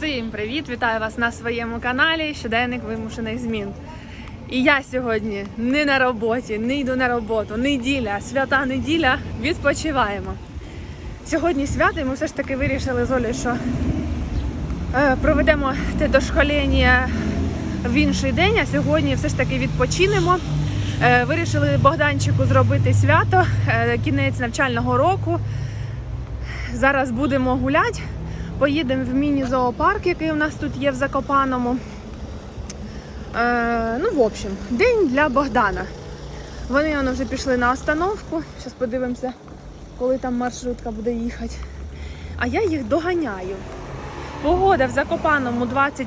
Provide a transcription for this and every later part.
Всім привіт! Вітаю вас на своєму каналі Щоденник вимушених змін. І я сьогодні не на роботі, не йду на роботу. Неділя, свята неділя, відпочиваємо. Сьогодні свято, і ми все ж таки вирішили з Олею, що е, проведемо те дошкоління в інший день, а сьогодні все ж таки відпочинемо. Е, Вирішили Богданчику зробити свято, е, кінець навчального року. Зараз будемо гуляти. Поїдемо в міні-зоопарк, який у нас тут є в Закопаному. Е, ну, в общем, день для Богдана. Вони воно вже пішли на остановку. Зараз подивимося, коли там маршрутка буде їхати. А я їх доганяю. Погода в Закопаному 20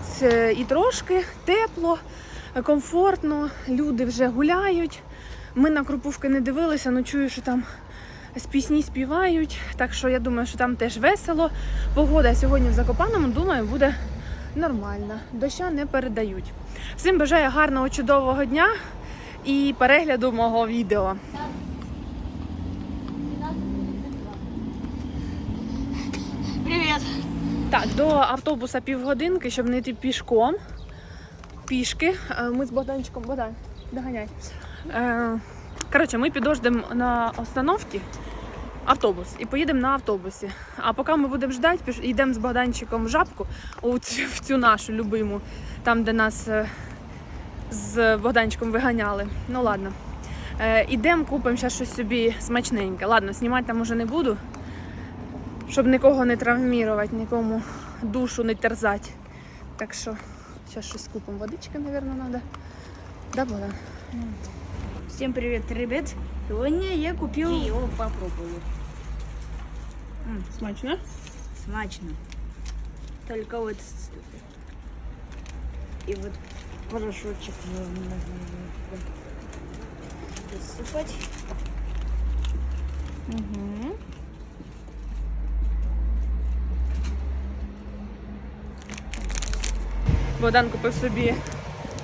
і трошки, тепло, комфортно, люди вже гуляють. Ми на Крупувки не дивилися, але чую, що там з пісні співають. Так що я думаю, що там теж весело. Погода сьогодні в Закопаному, думаю, буде нормальна. Доща не передають. Всім бажаю гарного, чудового дня і перегляду мого відео. Привет. Так, до автобуса півгодинки, щоб не йти пішком. Пішки. Е, Ми з Богданчиком, Богдан, доганяй. Е, Коротше, ми підождемо на остановці автобус і поїдемо на автобусі. А поки ми будемо ждати, йдемо з Богданчиком в жабку в цю нашу любиму, там, де нас е, з Богданчиком виганяли. Ну ладно. Е, Ідемо, купимо зараз щось собі смачненьке. Ладно, знімати там уже не буду щоб нікого не травмувати, нікому душу не терзати. Так що зараз щось купимо. Водички, мабуть, треба. Да, Богдан? Всем привет, ребят. Сегодня я купил... И его попробую. М, Смачно? смачно. Только вот... с- И вот порошочек нужно высыпать. Угу. Богдан купив собі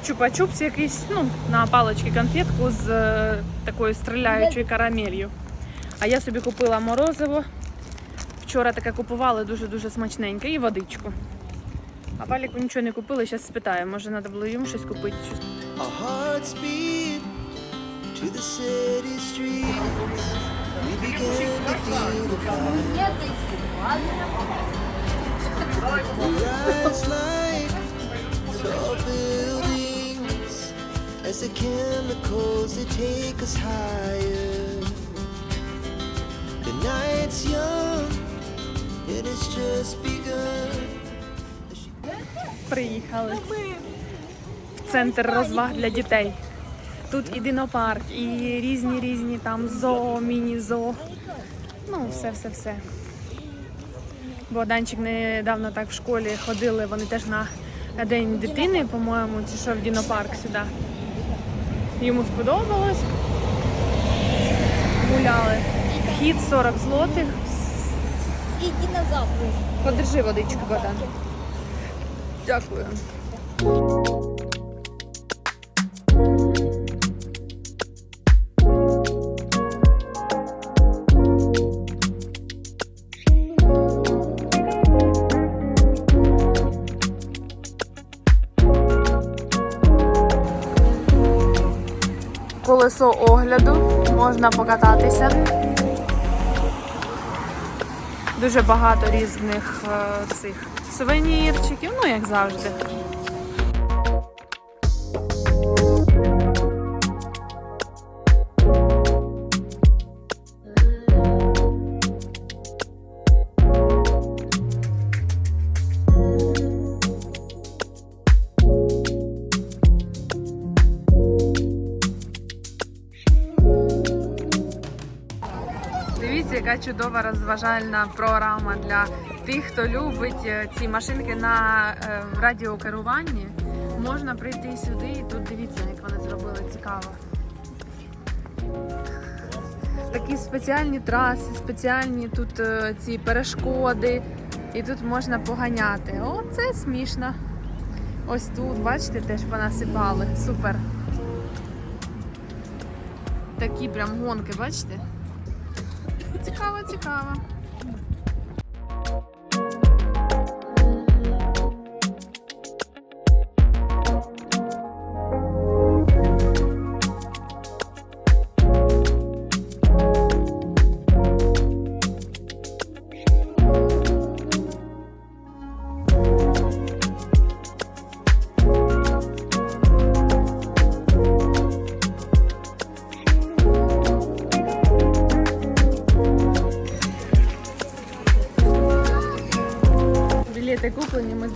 чупа-чупс якийсь, ну, на палички конфетку з е, такою стріляючою карамелью. А я собі купила морозиво. Вчора таке купували дуже-дуже смачненьке і водичку. А Валіку нічого не купили, зараз спитаю, може треба було йому щось купити. Щось as the chemicals they take us higher. The night's young, it has just begun. приїхали в центр розваг для дітей. Тут і динопарк, і різні різні там зоо, міні-зоо. Ну, все, все, все. Богданчик недавно так в школі ходили, вони теж на день дитини, по-моєму, чи що в динопарк сюди. Йому сподобалось. Гуляли. Вхід 40 злотих. И динозавры. Подержи водичку, Богдан. Дякую. Колесо огляду можна покататися. Дуже багато різних е, цих сувенірчиків, ну як завжди. Чудова розважальна програма для тих, хто любить е, ці машинки на е, радіокеруванні. Можна прийти сюди і тут дивіться, як вони зробили цікаво. Такі спеціальні траси, спеціальні тут е, ці перешкоди. І тут можна поганяти. О, це смішно. Ось тут, бачите, теж понасипали. Супер. Такі прям гонки, бачите? Цікаво, цікаво.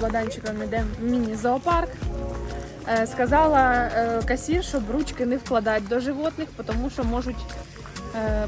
Богданчиком йдемо в міні-зоопарк. Е, Сказала е, касір, щоб ручки не вкладати до животних, тому що можуть е,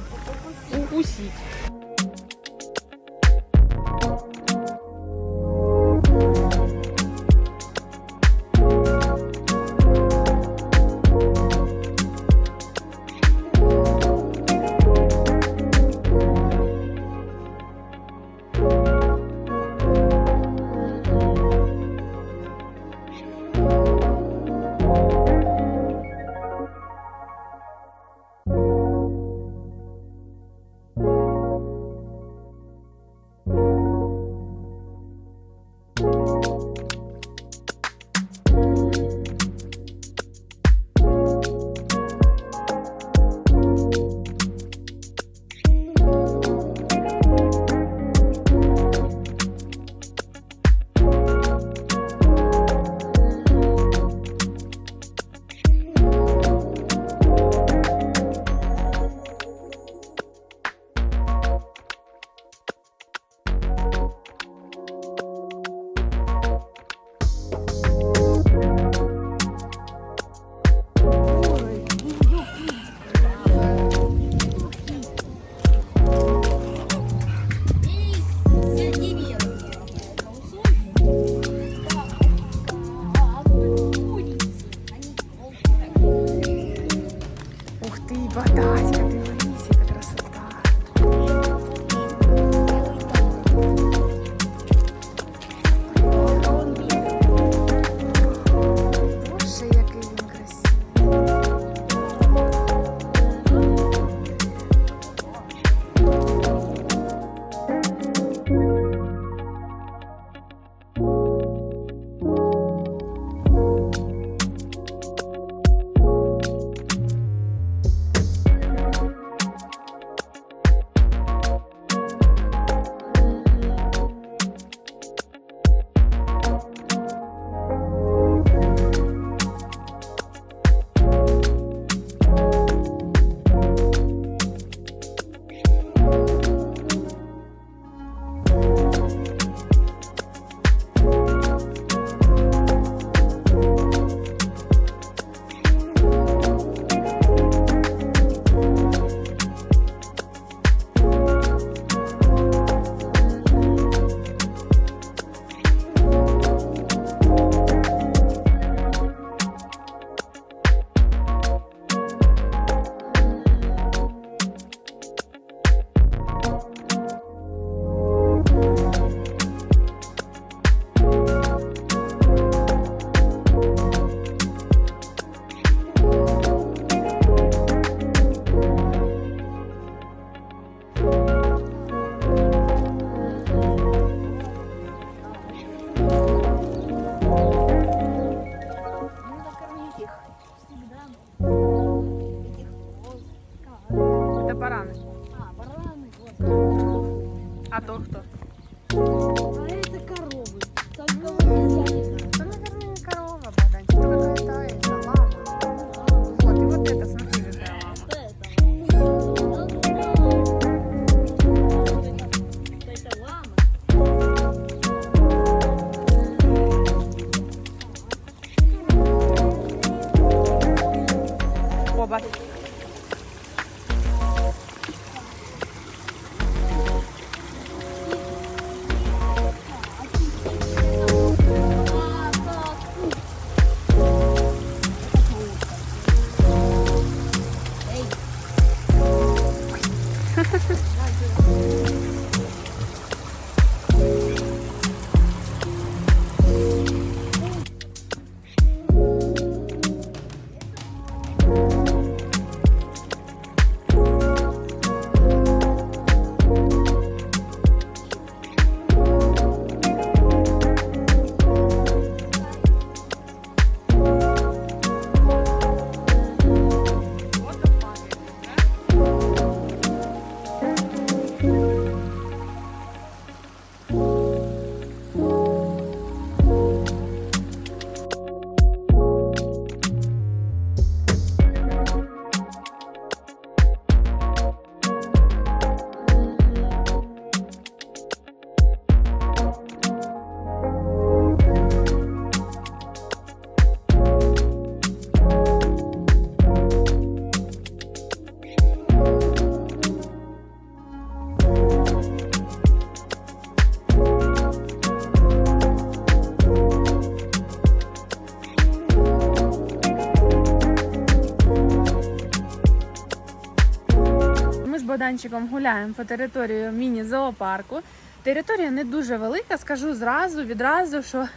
Богданчиком гуляємо по території міні-зоопарку. Територія не дуже велика, скажу зразу, відразу, що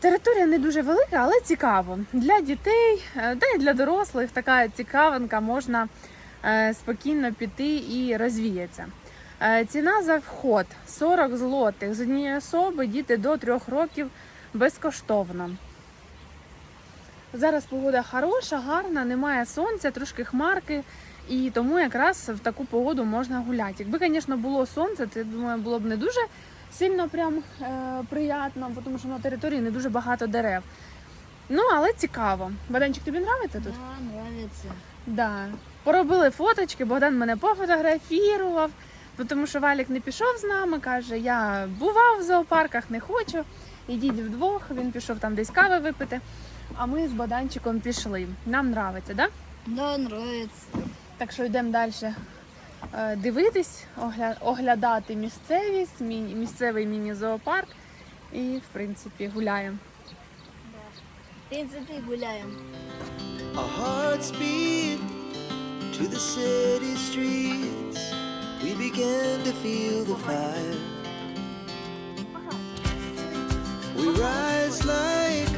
територія не дуже велика, але цікаво. Для дітей, е, та й для дорослих така цікавинка можна е, спокійно піти і розвіятися. Е, Ціна за вход 40 злотих з однієї особи, діти до 3 років безкоштовно. Зараз погода хороша, гарна, немає сонця, трошки хмарки, і тому якраз в таку погоду можна гуляти. Якби, звісно, було сонце, я думаю, було б не дуже сильно прям е, приємно, тому що на території не дуже багато дерев. Ну, але цікаво. Богданчик, тобі подобається тут? Да, нравится. Да. Поробили фоточки, Богдан мене пофотографував, тому що Валік не пішов з нами, каже, я бував в зоопарках, не хочу. Ідіть вдвох, він пішов там десь кави випити. А ми з Богданчиком пішли. Нам нравиться, да? Да, нравится. Так що йдемо далі е, дивитись, оглядати місцевість, місцевий міні-зоопарк і, в принципі, гуляємо. В. Our hearts beat to the city streets. We began to feel the fire. We rise like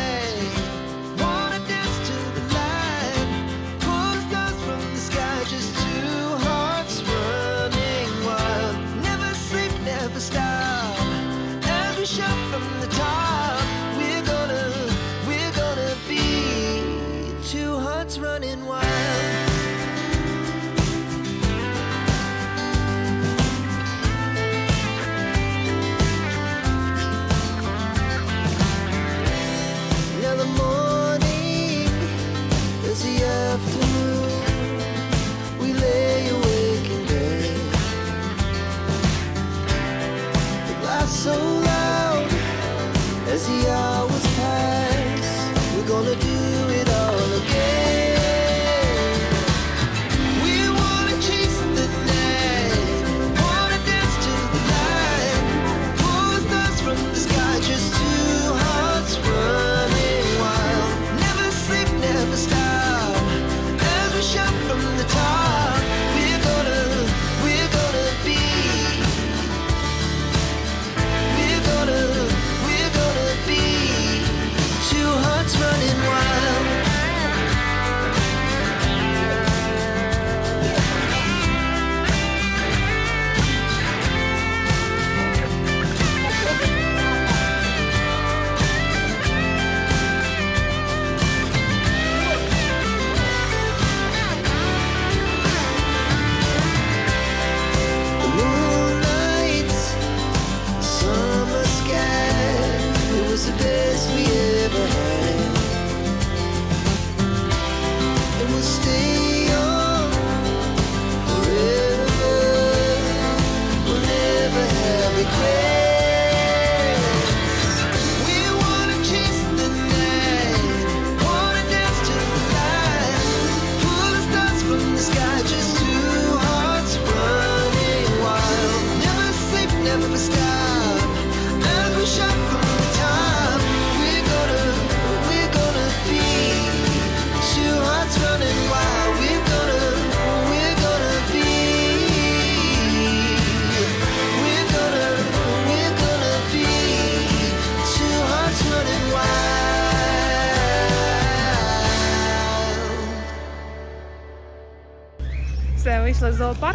stop.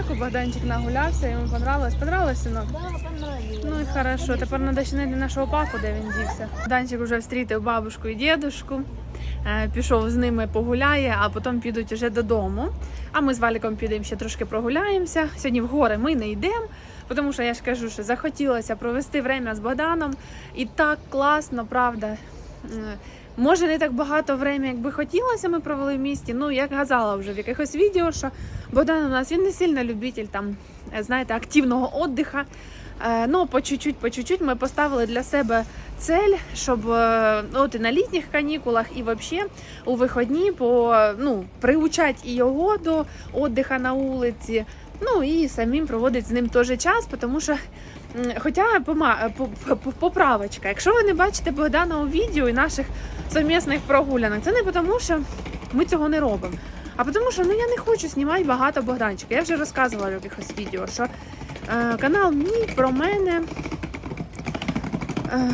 Вийшли Богданчик нагулявся, йому понравилось. Понравилось, синок? Да, понравилось. Ну і хорошо, тепер треба ще знайти нашого папу, де він дівся. Данчик вже встрітив бабушку і дідушку, е, пішов з ними погуляє, а потім підуть вже додому. А ми з Валіком підемо ще трошки прогуляємося. Сьогодні в гори ми не йдемо, тому що я ж кажу, що захотілося провести время з Богданом. І так класно, правда. Е, Може, не так багато времени, як би хотілося, ми провели в місті. Ну, як казала вже в якихось відео, що Богдан у нас він не сильно любитель там, е, знаєте, активного віддиха. Е, Ну, по чуть-чуть, по чуть-чуть ми поставили для себе цель, щоб е, от і на літніх канікулах, і взагалі у виходні по, ну, приучати і його до віддиха на вулиці. Ну і самим проводити з ним теж час, тому що Хоча пома- по- по- поправочка, якщо ви не бачите Богдана у відео і наших совмісних прогулянок, це не тому, що ми цього не робимо. А тому, що ну я не хочу знімати багато Богданчика. Я вже розказувала в якихось відео, що е, канал мій про мене. Е,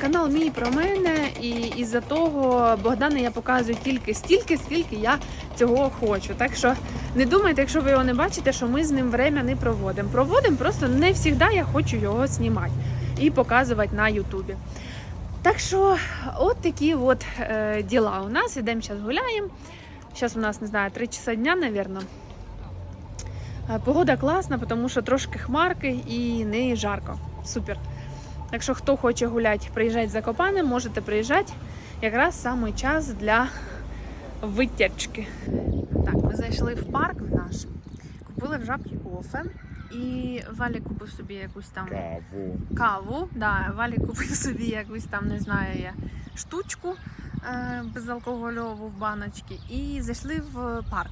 канал мій про мене, і із-за того Богдана я показую тільки стільки, скільки я цього хочу. Так що не думайте, якщо ви його не бачите, що ми з ним время не проводимо. Проводимо, просто не завжди я хочу його знімати і показувати на Ютубі. Так що, от такі от е, діла у нас. Ідемо зараз гуляємо. Зараз у нас, не знаю, 3 часа дня, мабуть. Погода класна, тому що трошки хмарки і не жарко. Супер. Так що, хто хоче гуляти, приїжджати в Закопане, можете приїжджати. Якраз саме час для витячки. Так, ми зайшли в парк наш, купили в жабки кофе. І Валі купив собі якусь там Каву. каву. Да, Валі купив собі якусь там, не знаю я, штучку е, безалкогольову в баночці. І зайшли в парк.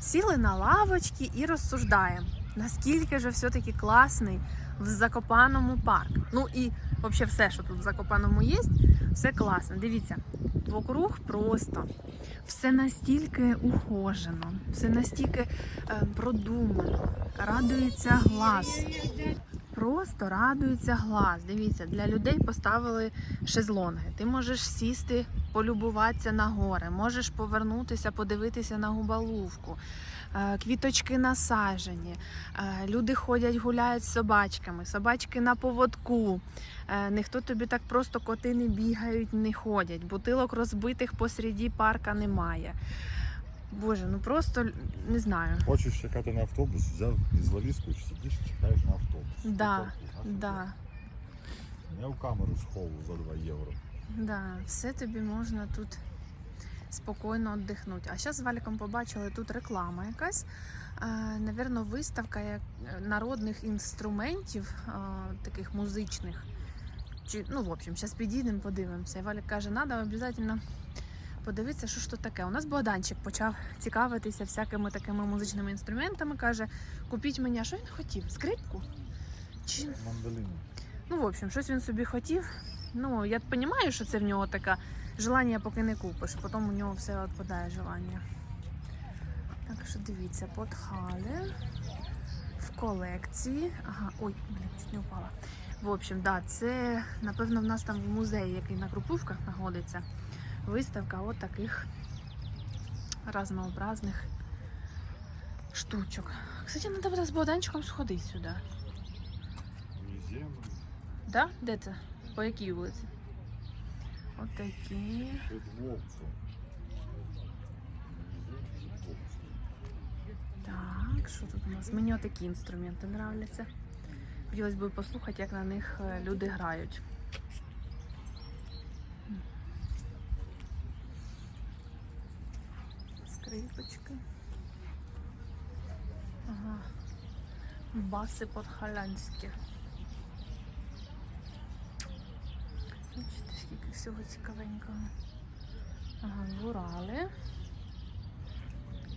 Сіли на лавочки і розсуждаємо, наскільки же все-таки класний в Закопаному парк. Ну і взагалі все, що тут в Закопаному є, все класно. Дивіться, вокруг просто все настільки ухожено, все настільки е, продумано, радується глаз. Просто радується глаз. Дивіться, для людей поставили шезлонги. Ти можеш сісти, полюбуватися на гори, можеш повернутися, подивитися на губалувку. Е, Квіточки насаджені, Е, люди ходять, гуляють з собачками, собачки на поводку. Е, Ніхто тобі так просто коти не бігають, не ходять. Бутилок розбитих посереді парка немає. Боже, ну просто не знаю. Хочеш чекати на автобус, взяв із валізку, сидиш, чекаєш на автобус. Да, Да. Не в камеру з холу за 2 євро. Да, все тобі можна тут спокійно віддихнути. А зараз з Валіком побачили тут реклама якась. Навірно, виставка е, народних інструментів, таких музичних. Чи, ну, в общем, зараз підійдемо, подивимося. І Валік каже, треба обов'язково подивитися, що ж тут таке. У нас Богданчик почав цікавитися всякими такими музичними інструментами. Каже, купіть мені, а що він хотів? Скрипку? Чи Мандоліни. Ну, в общем, щось він собі хотів. Ну, я розумію, що це в нього таке желання, поки не купиш, потім у нього все відпадає желання. Так що дивіться, подхали в колекції. Ага, ой, блін, чуть не впала. В общем, да, це напевно в нас там в музеї, який на Крупивках знаходиться. Виставка от таких разнообразних штучок. Кстати, треба буде з Богданчиком сходити сюди. Да? Де це? По якій вулиці? Отакі. Шедвовцу. Так, що тут у нас? Мені отакі інструменти нравляться. Хотілося б послухати, як на них е, люди грають. Скрипочки. Ага. Баси подхалянські. Скільки всього цікавенького. Ага, гурали.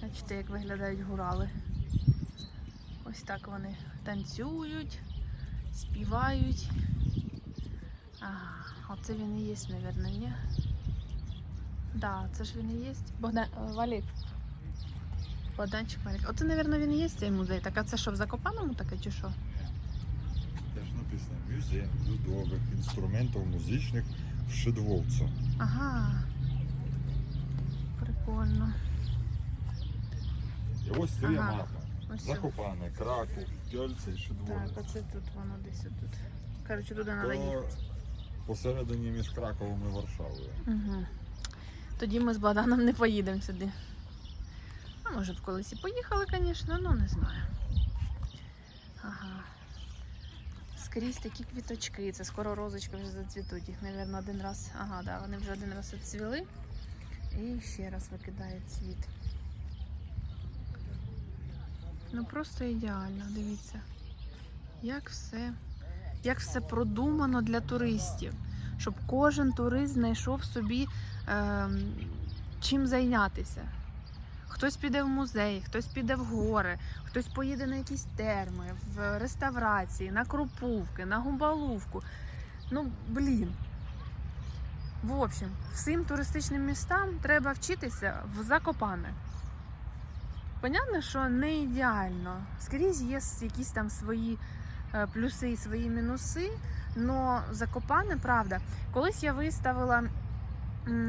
Бачите, як виглядають гурали. Ось так вони танцюють, співають. Ага, оце він і є, мабуть, ні? Да, це ж він і є. Богдан е, Валік. Богданчик Валік. Оце, мабуть, він і є цей музей. Так, а це що в Закопаному таке чи що? Теж написано музей людових інструментів музичних в Шедвовцу. Ага. Прикольно. І ось три Ага. Ось. Закопане, Краков, Тьольце і Так, оце тут воно десь тут. Коротше, туди треба їхати. Посередині між Краковом і Варшавою. Угу. Тоді ми з Богданом не поїдемо сюди. А може б колись і поїхали, звісно, ну не знаю. Ага. Скрізь такі квіточки. Це скоро розочки вже зацвітуть. Їх, мабуть, один раз. Ага, да, вони вже один раз відцвіли. І ще раз викидають цвіт. Ну просто ідеально, дивіться. Як все, як все продумано для туристів, щоб кожен турист знайшов собі ем, чим зайнятися. Хтось піде в музей, хтось піде в гори, хтось поїде на якісь терми, в реставрації, на Крупувки, на Гумбалувку. Ну, блін. В общем, всім туристичним містам треба вчитися в Закопане. Понятно, що не ідеально. Скрізь є якісь там свої е, плюси і свої мінуси. Но Закопане, правда. Колись я виставила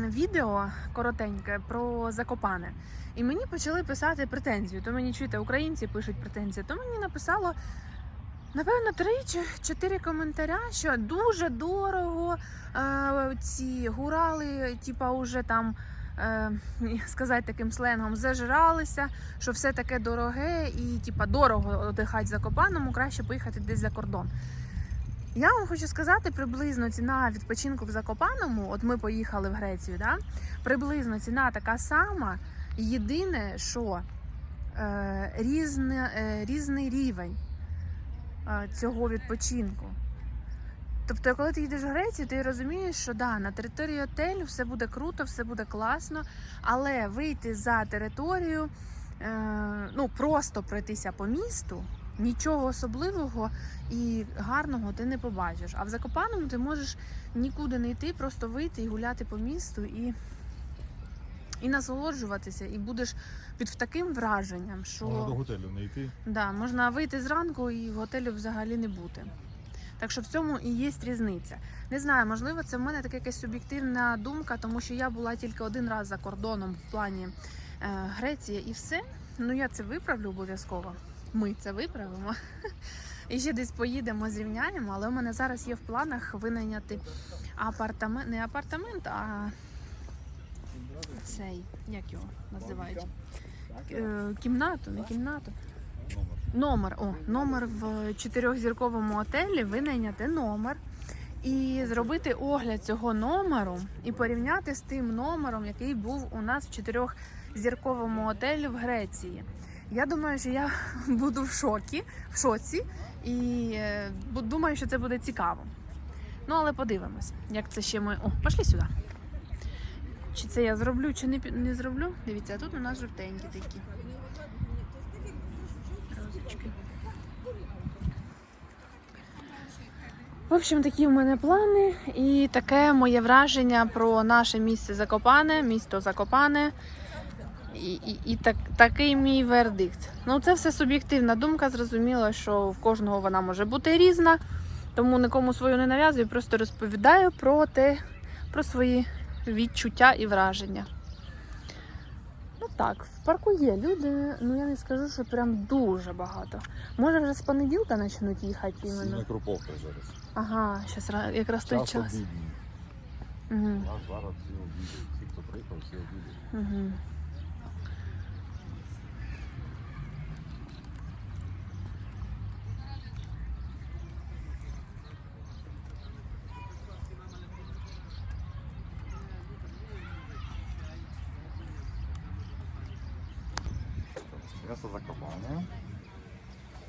відео коротеньке про Закопане. І мені почали писати претензію. То мені чуєте, українці пишуть претензії. То мені написало напевно три чи чотири коментаря, що дуже дорого. Е, ці гурали, типа, уже там. Е, сказати таким сленгом, зажралися, що все таке дороге і типа дорого одихати за Копаному, краще поїхати десь за кордон. Я вам хочу сказати, приблизно ціна відпочинку в Закопаному, от ми поїхали в Грецію, да? приблизно ціна така сама. Єдине, що е, різне, е, різний рівень е, цього відпочинку. Тобто, коли ти їдеш в Грецію, ти розумієш, що да, на території отелю все буде круто, все буде класно, але вийти за територію, е, ну просто пройтися по місту, нічого особливого і гарного ти не побачиш. А в Закопаному ти можеш нікуди не йти, просто вийти і гуляти по місту і, і насолоджуватися, і будеш під таким враженням, що Можна до готелю не йти. Да, можна вийти зранку і в готелі взагалі не бути. Так що в цьому і є різниця. Не знаю, можливо, це в мене така якась суб'єктивна думка, тому що я була тільки один раз за кордоном в плані е, Греція і все. Ну я це виправлю обов'язково. Ми це виправимо. І ще десь поїдемо, зрівняємо, але у мене зараз є в планах винайняти апартамент, не апартамент, а цей, як його називають? Е, Кімнату, не кімнату. Номер. О, номер в чотирьохзірковому отелі, винайняти номер і зробити огляд цього номеру і порівняти з тим номером, який був у нас в чотирьохзірковому отелі в Греції. Я думаю, що я буду в шокі, в шоці, і е, думаю, що це буде цікаво. Ну, але подивимось, як це ще ми. О, пішли сюди. Чи це я зроблю, чи не, не зроблю? Дивіться, а тут у нас жовтенькі такі. Розочки. В общем, такі в мене плани і таке моє враження про наше місце Закопане, місто Закопане. І, і, і так, такий мій вердикт. Ну, це все суб'єктивна думка. Зрозуміло, що в кожного вона може бути різна, тому нікому свою не нав'язую, просто розповідаю про те, про свої відчуття і враження. Ну так, в парку є люди, ну я не скажу, що прям дуже багато. Може вже з понеділка почнуть їхати іменно. на Круповка зараз. Ага, зараз якраз той Час. Угу. Зараз всі обідають. Всі, хто приїхав, всі обідають. Угу.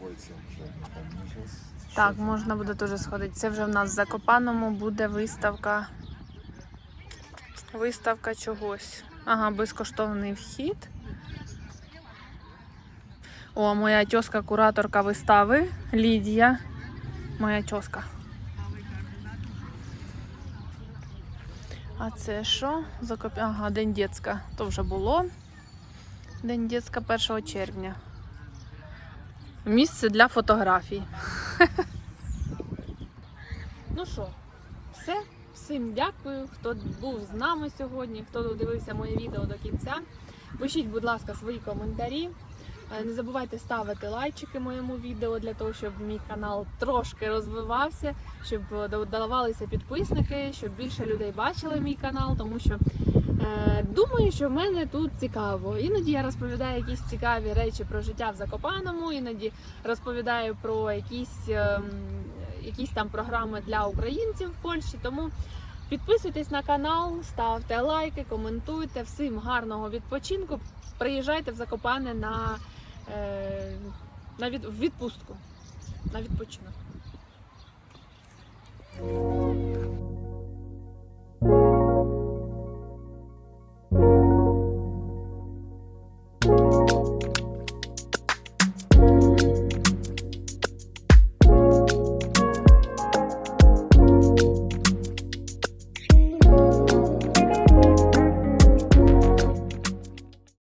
Ой, це вже там. Так, можна буде теж сходити. Це вже в нас в Закопаному буде виставка. Виставка чогось. Ага, безкоштовний вхід. О, моя тьоска кураторка вистави Лідія. Моя тьоска. А це що? Закоп... Ага, День дітська. То вже було. День дітська 1 червня. Місце для фотографій. Ну що, все. Всім дякую, хто був з нами сьогодні, хто додивився моє відео до кінця. Пишіть, будь ласка, свої коментарі. Е, Не забувайте ставити лайчики моєму відео для того, щоб мій канал трошки розвивався, щоб е, додавалися підписники, щоб більше людей бачили мій канал, тому що е, думаю, що в мене тут цікаво. Іноді я розповідаю якісь цікаві речі про життя в Закопаному, іноді розповідаю про якісь ем, якісь там програми для українців в Польщі. Тому підписуйтесь на канал, ставте лайки, коментуйте. Всім гарного відпочинку. Приїжджайте в Закопане на, е, на від, в відпустку. На відпочинок.